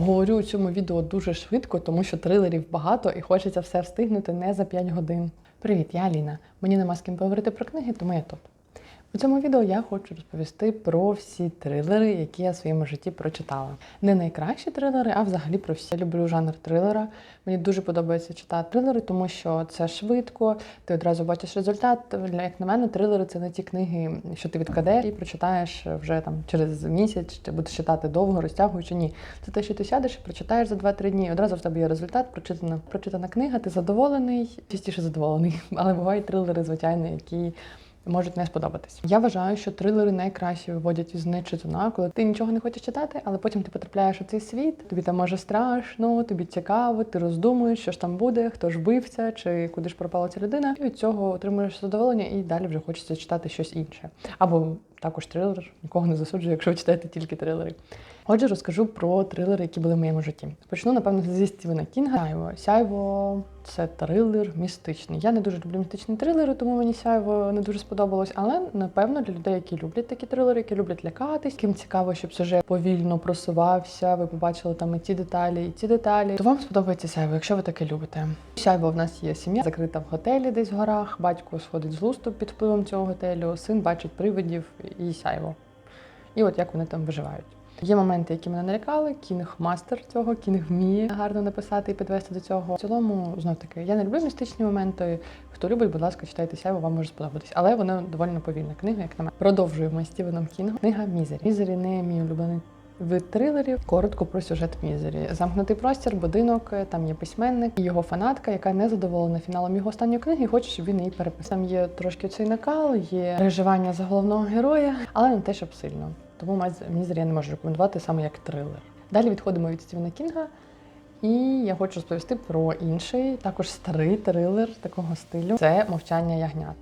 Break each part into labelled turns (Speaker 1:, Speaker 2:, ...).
Speaker 1: Говорю у цьому відео дуже швидко, тому що трилерів багато і хочеться все встигнути не за 5 годин. Привіт, я Аліна. Мені нема з ким поговорити про книги, тому я тут. У цьому відео я хочу розповісти про всі трилери, які я в своєму житті прочитала. Не найкращі трилери, а взагалі про всі. Я люблю жанр трилера. Мені дуже подобається читати трилери, тому що це швидко, ти одразу бачиш результат. Як на мене, трилери це не ті книги, що ти відкладеш і прочитаєш вже там через місяць, чи будеш читати довго, розтягуючи. Ні, це те, що ти сядеш і прочитаєш за 2-3 дні. Одразу в тебе є результат, прочитана прочитана книга, ти задоволений, частіше задоволений. Але бувають трилери, звичайно, які можуть не сподобатись. Я вважаю, що трилери найкраще виводять із нечитана, коли ти нічого не хочеш читати, але потім ти потрапляєш у цей світ. Тобі там може страшно, тобі цікаво, ти роздумуєш, що ж там буде, хто ж бився, чи куди ж пропала ця людина. І від цього отримуєш задоволення, і далі вже хочеться читати щось інше. Або також трилер, нікого не засуджую, якщо ви читаєте тільки трилери. Отже, розкажу про трилери, які були в моєму житті. Почну, напевно, зі Стівена Кінга. Сяйво. Сяйво це трилер містичний. Я не дуже люблю містичні трилери, тому мені сяйво не дуже сподобалось. Але напевно для людей, які люблять такі трилери, які люблять лякатись, ким цікаво, щоб сюжет повільно просувався. Ви побачили там і ті деталі, і ті деталі. То вам сподобається сяйво, якщо ви таке любите. Сяйво в нас є сім'я, закрита в готелі, десь в горах. Батько сходить з лусту під впливом цього готелю. Син бачить привидів і сяйво. І от як вони там виживають. Є моменти, які мене налякали. Кінг мастер цього, кінг вміє гарно написати і підвести до цього. В цілому, знов таки, я не люблю містичні моменти. Хто любить, будь ласка, читайте сяйво, вам може сподобатись. Але вона доволі повільна книга, як на мене. Продовжуємо Стівеном Кінгом. Книга Мізері. Мізері не мій улюблений. Вид трилерів коротко про сюжет Мізері. Замкнутий простір, будинок, там є письменник і його фанатка, яка не задоволена фіналом його останньої книги, і хоче, щоб він її переписав. Там є трошки цей накал, є переживання за головного героя, але не те, щоб сильно. Тому Мізері я не можу рекомендувати саме як трилер. Далі відходимо від Стівена Кінга. І я хочу розповісти про інший, також старий трилер такого стилю. Це мовчання ягнят.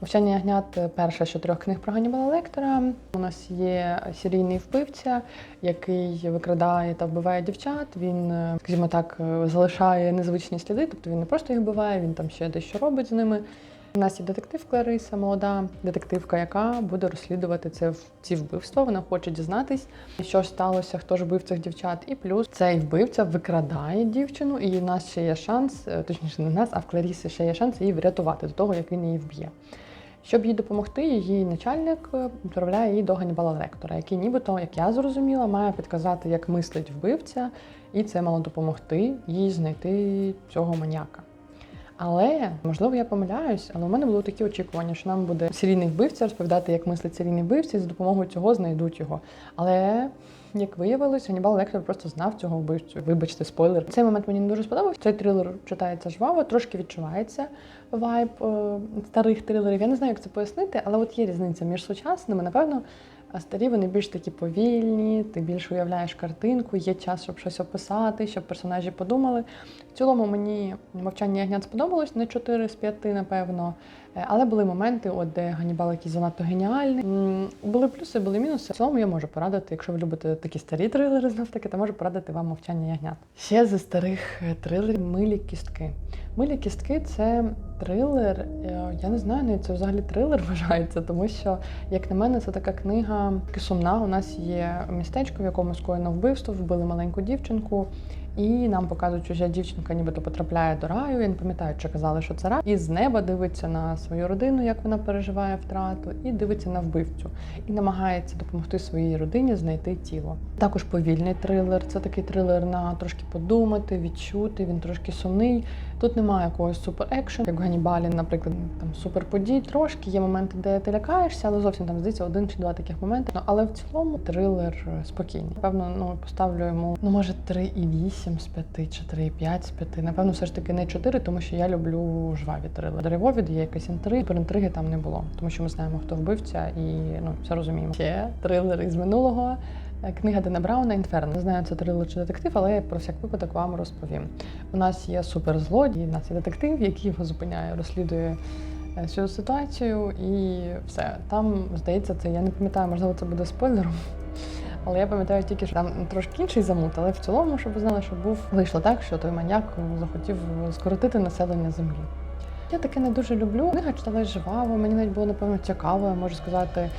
Speaker 1: Мовчання ягнят перша з чотирьох книг про Ганнібала Лектора. У нас є серійний вбивця, який викрадає та вбиває дівчат. Він, скажімо так, залишає незвичні сліди, тобто він не просто їх вбиває, він там ще дещо робить з ними. У нас є детектив Клариса, молода детективка, яка буде розслідувати це ці вбивства. Вона хоче дізнатись, що сталося, хто ж вбив цих дівчат. І плюс цей вбивця викрадає дівчину, і у нас ще є шанс, точніше, не в нас, а в Кларіси ще є шанс її врятувати до того, як він її вб'є. Щоб їй допомогти, її начальник відправляє її до Ганнібала Лектора, який нібито, як я зрозуміла, має підказати, як мислить вбивця, і це мало допомогти їй знайти цього маніяка. Але можливо я помиляюсь, але у мене було такі очікування, що нам буде серійний вбивця розповідати, як мислить серійний вбивця, і за допомогою цього знайдуть його. Але як виявилось, Ганнібал Лектор просто знав цього вбивцю. Вибачте, спойлер. Цей момент мені не дуже сподобався. Цей трилер читається жваво, трошки відчувається вайб е старих трилерів. Я не знаю, як це пояснити, але от є різниця між сучасними, напевно. А старі вони більш такі повільні, ти більш уявляєш картинку, є час, щоб щось описати, щоб персонажі подумали. В цілому мені мовчання ягнят сподобалось не 4 з 5, напевно. Але були моменти, от де Ганнібал якийсь занадто геніальний. Були плюси, були мінуси. В цілому я можу порадити, якщо ви любите такі старі трилери, знов таки, то можу порадити вам мовчання ягнят. Ще зі старих трилерів милі кістки. Милі кістки це трилер. Я не знаю, навіть це взагалі трилер вважається, тому що, як на мене, це така книга сумна. У нас є містечко, в якому скоєно вбивство, вбили маленьку дівчинку. І нам показують, що дівчинка нібито потрапляє до раю. Я не пам'ятаю, чи казали, що це рай. І з неба дивиться на свою родину, як вона переживає втрату, і дивиться на вбивцю, і намагається допомогти своїй родині знайти тіло. Також повільний трилер. Це такий трилер на трошки подумати, відчути. Він трошки сумний. Тут немає якогось супер екшен, як в Ганнібалі, наприклад, там супер подій. Трошки є моменти, де ти лякаєшся, але зовсім там здається один чи два таких моменти. Ну але в цілому трилер спокійний. Певно, ну поставлю йому ну може 3,8 з 5 чи 3,5 з 5. Напевно, все ж таки не 4, тому що я люблю жваві трилери. Деревові є якась інтрига, про інтриги там не було, тому що ми знаємо, хто вбивця, і ну все розуміємо. Ще трилери з минулого. Книга Дена Брауна Інферно. Не знаю, це трилер чи детектив, але я про всяк випадок вам розповім. У нас є суперзлодій, у нас є детектив, який його зупиняє, розслідує цю ситуацію, і все. Там здається, це я не пам'ятаю, можливо, це буде спойлером. Але я пам'ятаю тільки, що там трошки інший замут, але в цілому, щоб ви знали, що був вийшло так, що той маньяк захотів скоротити населення землі. Я таке не дуже люблю. Книга читалась жваво, мені навіть було напевно цікаво, я можу сказати.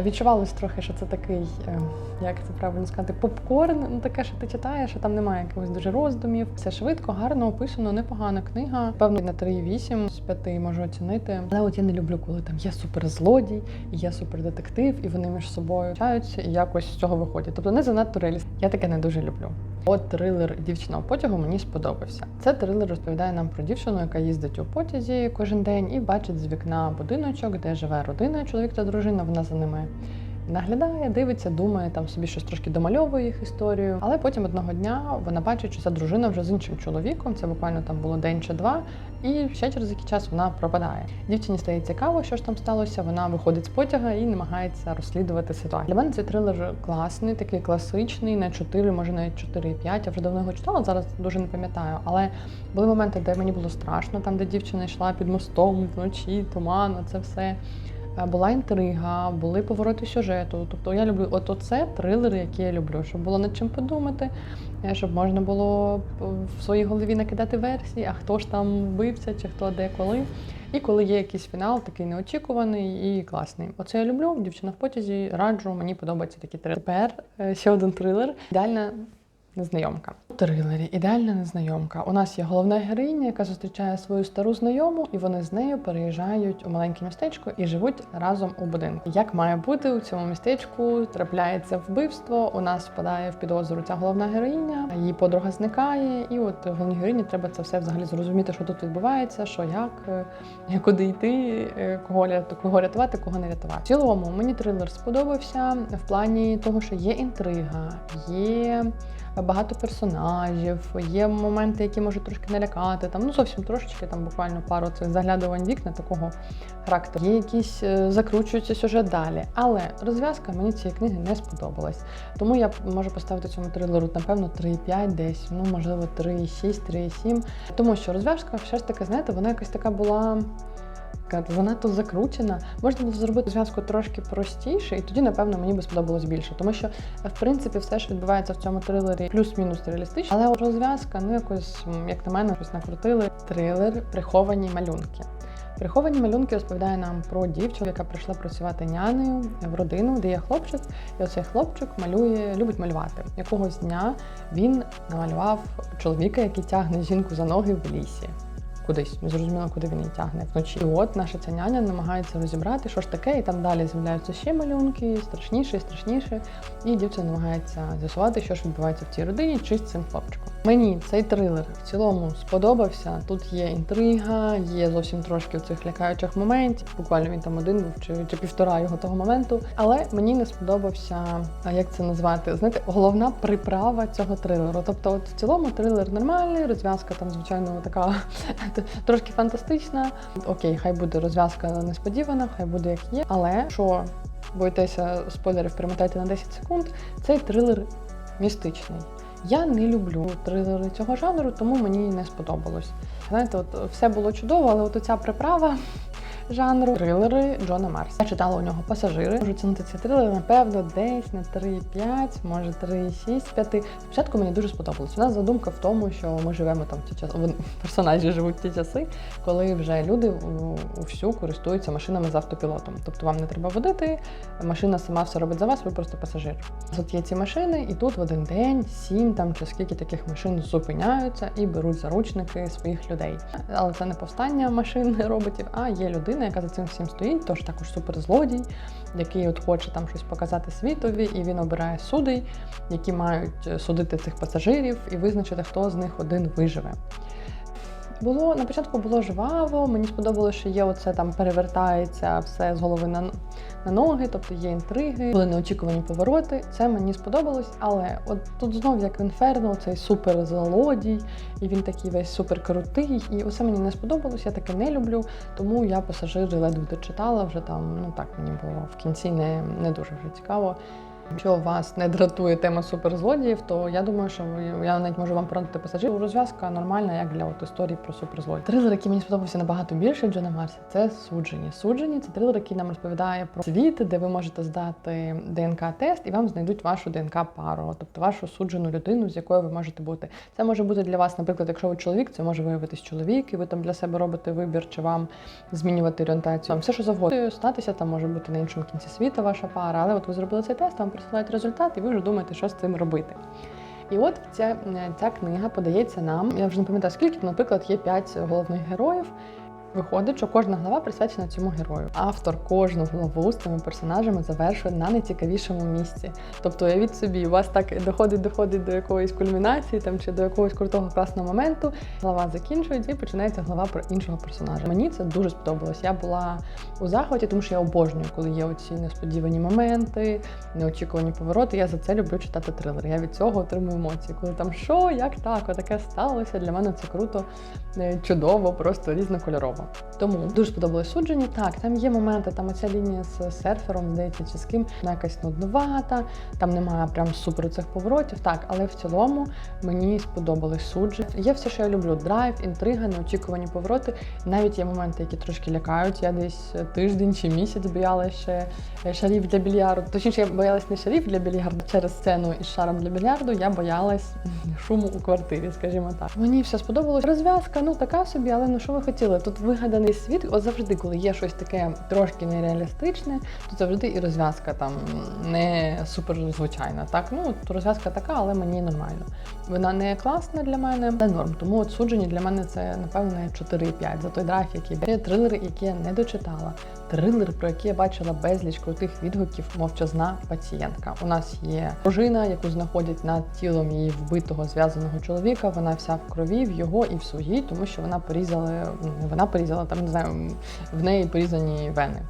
Speaker 1: Відчувалось трохи, що це такий, е, як це правильно сказати, попкорн. Ну таке, що ти читаєш, що там немає якихось дуже роздумів. Все швидко, гарно описано, непогана книга. Певно, на 3,8 з 5 можу оцінити. Але от я не люблю, коли там є суперзлодій, і є супердетектив, і вони між собою чаються і якось з цього виходять. Тобто не занадто реаліст. Я таке не дуже люблю. От трилер Дівчина у потягу мені сподобався. Це трилер розповідає нам про дівчину, яка їздить у потязі кожен день і бачить з вікна будиночок, де живе родина, чоловік та дружина. Вона за ними наглядає, дивиться, думає, там собі щось трошки домальовує їх історію. Але потім одного дня вона бачить, що ця дружина вже з іншим чоловіком. Це буквально там було день чи два, і ще через який час вона пропадає. Дівчині стає цікаво, що ж там сталося. Вона виходить з потяга і намагається розслідувати ситуацію. Для мене цей трилер класний, такий класичний, на 4, може навіть 4,5. Я вже давно його читала, зараз дуже не пам'ятаю. Але були моменти, де мені було страшно, там де дівчина йшла під мостом вночі, туман, це все. Е, Була інтрига, були повороти сюжету. Тобто я люблю от оце трилери, які я люблю, щоб було над чим подумати, е, щоб можна було в своїй голові накидати версії, а хто ж там вбився, чи хто де коли. І коли є якийсь фінал, такий неочікуваний і класний. Оце я люблю. Дівчина в потязі, раджу, мені подобається такі трилери. Тепер е, ще один трилер. Ідеальна незнайомка. Трилері ідеальна незнайомка. У нас є головна героїня, яка зустрічає свою стару знайому, і вони з нею переїжджають у маленьке містечко і живуть разом у будинку. Як має бути у цьому містечку? Трапляється вбивство. У нас впадає в підозру ця головна героїня, її подруга зникає, і от головній героїні треба це все взагалі зрозуміти, що тут відбувається, що як, е, куди йти, е, кого кого рятувати, кого не рятувати. В цілому мені трилер сподобався в плані того, що є інтрига, є багато персонажів, є моменти, які можуть трошки налякати. Там ну зовсім трошечки, там буквально пару цих заглядувань вікна такого характеру. Є якісь е, закручується сюжет далі. Але розв'язка мені цієї книги не сподобалась. Тому я можу поставити цьому трилеру, напевно, 3,5 десь, ну можливо, 3,6, 3,7. Тому що розв'язка все ж таки, знаєте, вона якась така була. Така Занадто закручена. Можна було зробити зв'язку трошки простіше, і тоді, напевно, мені би сподобалось більше. Тому що, в принципі, все, що відбувається в цьому трилері, плюс-мінус реалістично. Але розв'язка, ну якось, як на мене, щось накрутили. Трилер Приховані малюнки. Приховані малюнки розповідає нам про дівчину, яка прийшла працювати нянею в родину, де є хлопчик, і оцей хлопчик малює, любить малювати. Якогось дня він намалював чоловіка, який тягне жінку за ноги в лісі. Кудись зрозуміло, куди він її тягне вночі. І от наша ця няня намагається розібрати, що ж таке, і там далі з'являються ще малюнки, страшніше страшніше. І дівчина намагається з'ясувати, що ж відбувається в цій родині чи з цим хлопчиком. Мені цей трилер в цілому сподобався. Тут є інтрига, є зовсім трошки цих лякаючих моментів. Буквально він там один був чи, чи півтора його того моменту. Але мені не сподобався, як це назвати? Знаєте, головна приправа цього трилеру. Тобто, от в цілому трилер нормальний, розв'язка там, звичайно, така трошки фантастична. Окей, хай буде розв'язка несподівана, хай буде як є. Але що боїтеся спойлерів, перемотайте на 10 секунд. Цей трилер містичний. Я не люблю трилери цього жанру, тому мені не сподобалось. Знаєте, от все було чудово, але от оця приправа жанру трилери Джона Марса. Я читала у нього пасажири. Можу цінити ці трилери, напевно, десь на 3,5, може 3,6 з 5. Спочатку мені дуже сподобалось. У нас задумка в тому, що ми живемо там ті часи, персонажі живуть ті часи, коли вже люди у- всю користуються машинами з автопілотом. Тобто вам не треба водити, машина сама все робить за вас, ви просто пасажир. Тут є ці машини, і тут в один день сім там чи скільки таких машин зупиняються і беруть заручники своїх людей. Але це не повстання машин роботів, а є людина, яка за цим всім стоїть, тож також суперзлодій, який от хоче там щось показати світові, і він обирає судей, які мають е, судити цих пасажирів і визначити, хто з них один виживе. Було на початку було жваво. Мені сподобалося, що є оце там перевертається все з голови на, на ноги, тобто є інтриги, були неочікувані повороти. Це мені сподобалось, але от тут знов як в інферно, цей супер злодій, і він такий весь супер крутий. І усе мені не сподобалось, я таке не люблю. Тому я пасажири ледве дочитала вже там. Ну так мені було в кінці не, не дуже вже цікаво. Якщо вас не дратує тема суперзлодіїв, то я думаю, що я навіть можу вам порадити пасажирів. Розв'язка нормальна, як для от історії про суперзлодіїв. Трилер, який мені сподобався набагато більше Джона Марсі, це суджені. Суджені це трилер, який нам розповідає про світ, де ви можете здати ДНК-тест, і вам знайдуть вашу ДНК-пару, тобто вашу суджену людину, з якою ви можете бути. Це може бути для вас, наприклад, якщо ви чоловік, це може виявитись чоловік, і ви там для себе робите вибір, чи вам змінювати орієнтацію. Там все, що завгодно статися, там може бути на іншому кінці світу ваша пара, але от ви зробили цей тест, вам присилають результат, і ви вже думаєте, що з цим робити. І от ця, ця книга подається нам. Я вже не пам'ятаю, скільки, наприклад, є п'ять головних героїв. Виходить, що кожна глава присвячена цьому герою. Автор кожну главу з цими персонажами завершує на найцікавішому місці. Тобто, уявіть собі, у вас так доходить, доходить до якоїсь кульмінації там чи до якогось крутого класного моменту. Глава закінчується і починається глава про іншого персонажа. Мені це дуже сподобалось. Я була у захваті, тому що я обожнюю, коли є оці несподівані моменти, неочікувані повороти. Я за це люблю читати трилер. Я від цього отримую емоції. Коли там що, як так, отаке сталося. Для мене це круто, е, чудово, просто різнокольорово. Тому дуже сподобалось суджені. Так, там є моменти, там оця лінія з серфером, здається, чи з ким вона якась нуднувата, там немає прям супер цих поворотів. Так, але в цілому мені сподобалось судження. Є все, що я люблю: драйв, інтрига, неочікувані повороти. Навіть є моменти, які трошки лякають. Я десь тиждень чи місяць боялася ще е, шарів для більярду. Точніше, я боялась не шарів для більярду через сцену із шаром для більярду. Я боялась шуму у квартирі, скажімо так. Мені все сподобалось. Розв'язка, ну така собі, але ну що ви хотіли? Тут вигаданий світ. От завжди, коли є щось таке трошки нереалістичне, то завжди і розв'язка там не супер звичайна. Так, ну розв'язка така, але мені нормально. Вона не класна для мене, але норм. Тому от для мене це напевне 4,5 за той драйв, який є трилери, які я не дочитала. Трилер, про який я бачила безліч крутих відгуків, мовчазна пацієнтка. У нас є дружина, яку знаходять над тілом її вбитого зв'язаного чоловіка. Вона вся в крові, в його і в своїй, тому що вона порізала, ну, вона порізала, там не знаю, в неї порізані вени.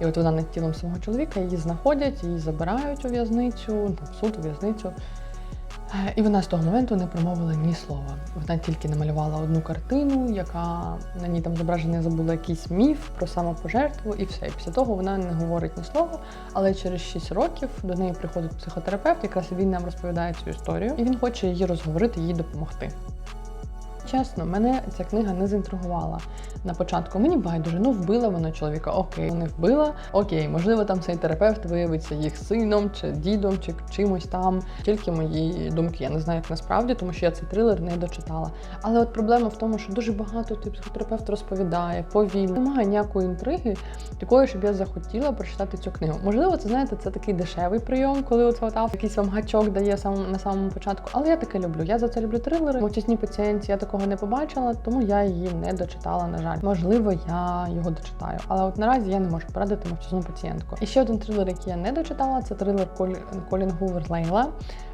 Speaker 1: І от вона над тілом свого чоловіка її знаходять, її забирають у в'язницю, в суд у в'язницю. Е, І вона з того моменту не промовила ні слова. Вона тільки намалювала одну картину, яка на ній там зображений забула якийсь міф про самопожертву, і все. І після того вона не говорить ні слова. Але через 6 років до неї приходить психотерапевт, якраз він нам розповідає цю історію, і він хоче її розговорити, їй допомогти. Чесно, мене ця книга не заінтригувала на початку. Мені байдуже, ну вбила вона чоловіка. Окей, не вбила. Окей, можливо, там цей терапевт виявиться їх сином чи дідом, чи чимось там. Тільки мої думки. Я не знаю, як насправді, тому що я цей трилер не дочитала. Але от проблема в тому, що дуже багато той психотерапевт розповідає, повільно. Немає ніякої інтриги, такої, щоб я захотіла прочитати цю книгу. Можливо, це знаєте, це такий дешевий прийом, коли от автор якийсь вам гачок дає сам на самому початку. Але я таке люблю. Я за це люблю трилери. Мовчасні пацієнті я такого не побачила, тому я її не дочитала. На жаль, можливо, я його дочитаю. Але от наразі я не можу порадити мовчазну пацієнтку. І ще один трилер, який я не дочитала, це трилер Колі... Колін Гувер Лейла.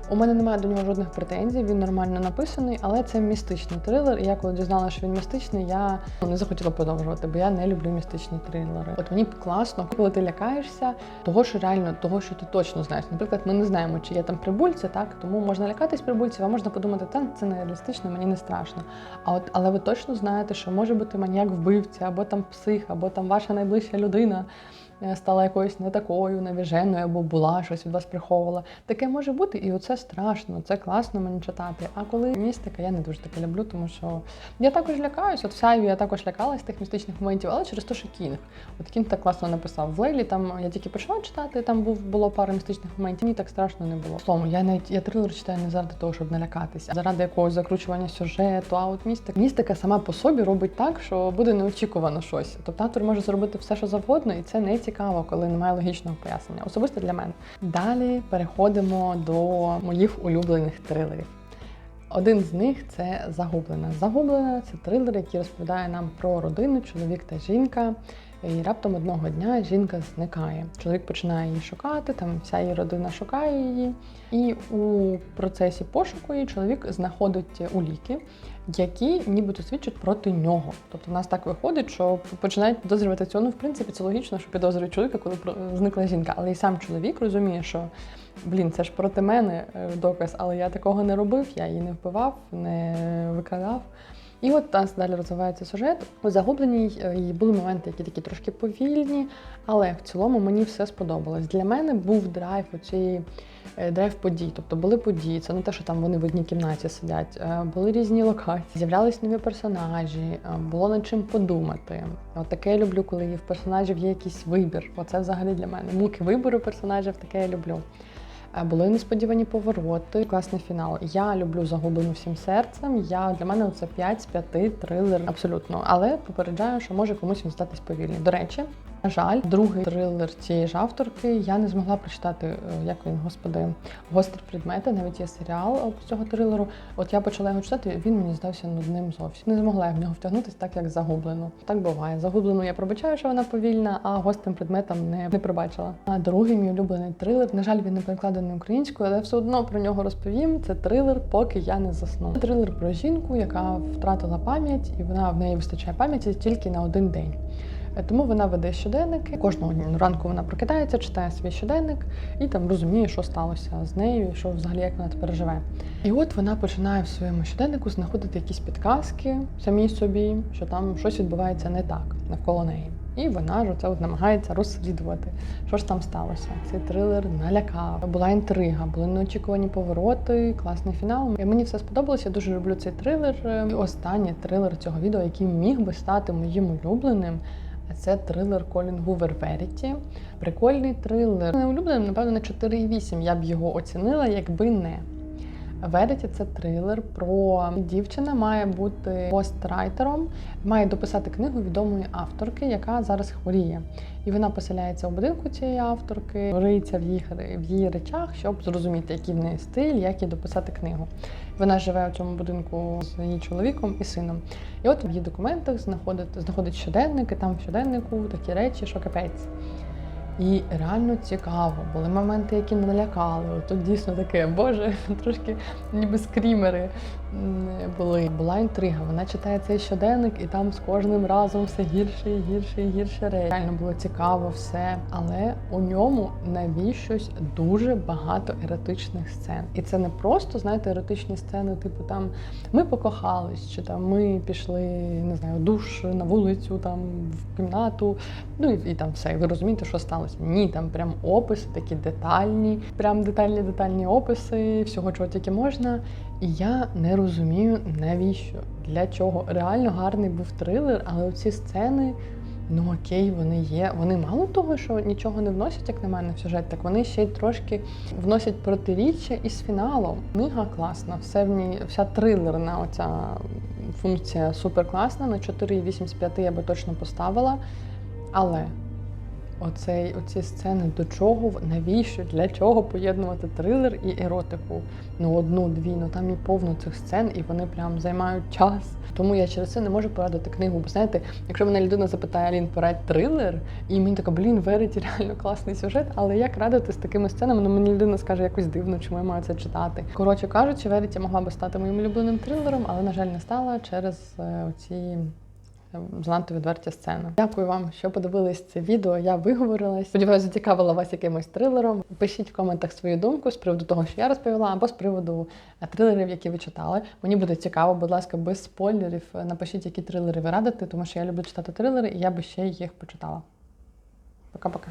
Speaker 1: У мене немає до нього жодних претензій, він нормально написаний, але це містичний трилер. І я коли дізналася, що він містичний, я ну, не захотіла продовжувати, бо я не люблю містичні трилери. От мені класно, коли ти лякаєшся, того, що реально, того, що ти точно знаєш. Наприклад, ми не знаємо, чи є там прибульці, так тому можна лякатись прибульців, а можна подумати, та це не реалістично, мені не страшно. А от, але ви точно знаєте, що може бути маніяк вбивця, або там псих, або там ваша найближча людина. Е, Стала якоюсь не такою, невіженою, або була щось від вас приховувала. Таке може бути, і оце страшно, це класно мені читати. А коли містика, я не дуже таке люблю, тому що я також лякаюсь. От в Сяйві я також лякалась тих містичних моментів, але через те, що Кінг. От Кінг так класно написав. В Лейлі там я тільки почала читати, там був було пара містичних моментів. Мені так страшно не було. Словом, я навіть я трилер читаю не заради того, щоб налякатися, а заради якогось закручування сюжету. А от містика містика сама по собі робить так, що буде неочікувано щось. Тобто автор може зробити все, що завгодно, і це не цікаво, коли немає логічного пояснення. Особисто для мене. Далі переходимо до моїх улюблених трилерів. Один з них це Загублена. Загублена це трилер, який розповідає нам про родину, чоловік та жінка. І раптом одного дня жінка зникає. Чоловік починає її шукати, там вся її родина шукає її. І у процесі пошуку її чоловік знаходить уліки, які нібито свідчать проти нього. Тобто в нас так виходить, що починають підозрювати цього. Ну, в принципі, це логічно, що підозрюють чоловіка, коли зникла жінка. Але і сам чоловік розуміє, що блін, це ж проти мене е, доказ, але я такого не робив, я її не вбивав, не викрадав. І от у нас далі розвивається сюжет. У загубленій е, були моменти, які такі трошки повільні, але в цілому мені все сподобалось. Для мене був драйв у цієї е, драйв подій. Тобто були події. Це не те, що там вони в одній кімнаті сидять. Е, Були різні локації, з'являлись нові персонажі, було над чим подумати. От таке я люблю, коли в персонажів є якийсь вибір. Оце взагалі для мене. Муки вибору персонажів, таке я люблю. Е, Були несподівані повороти, класний фінал. Я люблю загублену всім серцем. Я для мене це 5 з 5 трилер абсолютно. Але попереджаю, що може комусь він здатись повільний. До речі, на жаль, другий трилер цієї ж авторки я не змогла прочитати, е, як він, господи, гострі предмети. Навіть є серіал з цього трилеру. От я почала його читати, він мені здався нудним зовсім. Не змогла я в нього втягнутися так, як загублену. Так буває. Загублену я пробачаю, що вона повільна, а гострим предметом не, не пробачила. А другий мій улюблений трилер. На жаль, він не перекладений українською, але все одно про нього розповім. Це трилер, поки я не засну. Це трилер про жінку, яка втратила пам'ять, і вона в неї вистачає пам'яті тільки на один день. Тому вона веде щоденники. Кожного ранку вона прокидається, читає свій щоденник і там розуміє, що сталося з нею, що взагалі як вона тепер живе. І от вона починає в своєму щоденнику знаходити якісь підказки самій собі, що там щось відбувається не так навколо неї. І вона ж оце от намагається розслідувати, що ж там сталося. Цей трилер налякав. Була інтрига, були неочікувані повороти, класний фінал. І мені все сподобалося. Я дуже люблю цей трилер. І останній трилер цього відео, який міг би стати моїм улюбленим. Це трилер Колін Гувер Веріті. Прикольний трилер. Не улюбленим, напевно, на 4,8 я б його оцінила, якби не. Веріті це трилер про дівчина має бути пострайтером, має дописати книгу відомої авторки, яка зараз хворіє. І вона поселяється у будинку цієї авторки, риється в їх в її речах, щоб зрозуміти, який в неї стиль, як їй дописати книгу. Вона живе у цьому будинку з її чоловіком і сином. І от в її документах знаходить, знаходить щоденник, і там в щоденнику такі речі, що капець. І реально цікаво. Були моменти, які налякали. Тут дійсно таке, боже, трошки ніби скрімери були. Була інтрига. Вона читає цей щоденник, і там з кожним разом все гірше і гірше і гірше речі. Реально було цікаво все. Але у ньому навіщось дуже багато еротичних сцен. І це не просто, знаєте, еротичні сцени, типу там ми покохались, чи там ми пішли, не знаю, душ на вулицю, там в кімнату. Ну і, і там все. Ви розумієте, що сталося. Ні, там прям описи такі детальні, прям детальні детальні описи всього, чого тільки можна. І я не розумію, навіщо, для чого. Реально гарний був трилер, але оці сцени. Ну окей, вони є. Вони мало того, що нічого не вносять, як на мене, в сюжет, так вони ще й трошки вносять протиріччя із фіналом. Книга класна, все в ній, вся трилерна оця функція супер класна. На 4,8 з 5 я би точно поставила. Але оцей, оці сцени до чого, навіщо, для чого поєднувати трилер і еротику? Ну, одну-дві, ну там і повно цих сцен, і вони прям займають час. Тому я через це не можу порадити книгу. Бо знаєте, якщо мене людина запитає, Алін, порадь трилер, і мені така, блін, верить реально класний сюжет, але як радити з такими сценами? Ну мені людина скаже якось дивно, чому я маю це читати. Коротше кажучи, Веріті могла би стати моїм улюбленим трилером, але, на жаль, не стала через е, оці занадто відверті сцени. Дякую вам, що подивились це відео. Я виговорилась. Сподіваюся, зацікавила вас якимось трилером. Пишіть в коментах свою думку з приводу того, що я розповіла, або з приводу е, трилерів, які ви читали. Мені буде цікаво, будь ласка, без спойлерів. е, Напишіть, які трилери ви радите, тому що я люблю читати трилери, і я би ще їх почитала. Пока-пока.